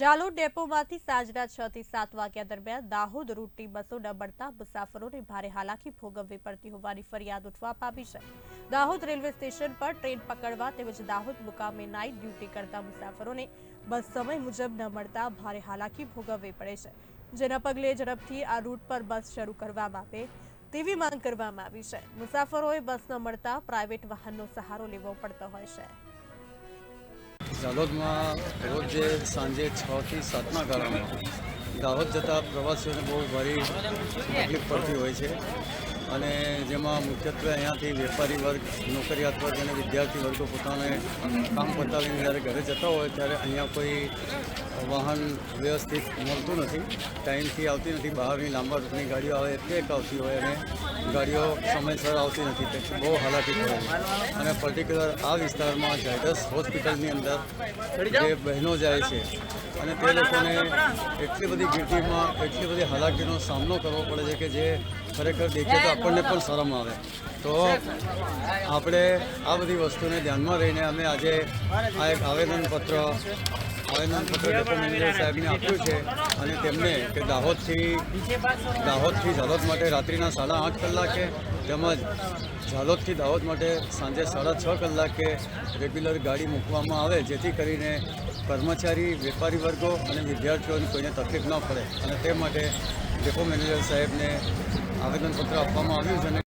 જાલોદ ડેપોમાંથી સાંજના છ થી સાત વાગ્યા દરમિયાન દાહોદ રૂટની બસો ન મળતા મુસાફરોને ભારે હાલાકી ભોગવવી પડતી હોવાની ફરિયાદ ઉઠવા પામી છે. દાહોદ રેલવે સ્ટેશન પર ટ્રેન પકડવા તેમજ દાહોદ મુકામે નાઇટ ડ્યુટી કરતા મુસાફરોને બસ સમય મુજબ ન મળતા ભારે હાલાકી ભોગવવી પડે છે. જેના પગલે ઝડપથી આ રૂટ પર બસ શરૂ કરવામાં આવે તેવી માંગ કરવામાં આવી છે. મુસાફરોએ બસ ન મળતા પ્રાઇવેટ વાહનનો સહારો લેવો પડતો હોય છે. ઝાલોદમાં રોજ જે સાંજે છથી સાતના ગાળામાં દાહોદ જતા પ્રવાસીઓને બહુ ભારી તકલીફ પડતી હોય છે. અને જેમાં મુખ્યત્વે અહીંયાથી વેપારી વર્ગ નોકરિયાત વર્ગ અને વિદ્યાર્થી વર્ગો પોતાને કામ પતાવીને જ્યારે ઘરે જતા હોય ત્યારે અહીંયા કોઈ વાહન વ્યવસ્થિત મળતું નથી. ટાઈમથી આવતી નથી, બહારની લાંબા રૂટની ગાડીઓ આવે એક આવતી હોય અને ગાડીઓ સમયસર આવતી નથી. તેથી બહુ હાલાકી પડે અને પર્ટિક્યુલર આ વિસ્તારમાં ઝાયડસ હોસ્પિટલની અંદર જે બહેનો જાય છે અને તે લોકોને એટલી બધી ગીર્દીમાં એટલી બધી હાલાકીનો સામનો કરવો પડે છે કે જે ખરેખર દેખીએ તો આપણને પણ શરમ આવે. તો આપણે આ બધી વસ્તુને ધ્યાનમાં રહીને અમે આજે આ એક આવેદનપત્ર આવેદનપત્ર ડેપો મેનેજર સાહેબને આપ્યું છે અને તેમને કે દાહોદથી દાહોદથી ઝાલોદ માટે રાત્રિના સાડા આઠ કલાકે તેમજ ઝાલોદથી દાહોદ માટે સાંજે સાડા છ કલાકે રેગ્યુલર ગાડી મૂકવામાં આવે, જેથી કરીને કર્મચારી, વેપારી વર્ગો અને વિદ્યાર્થીઓને કોઈને તકલીફ ન પડે. અને તે માટે ડેપો મેનેજર સાહેબને આવેદનપત્ર આપવામાં આવ્યું છે અને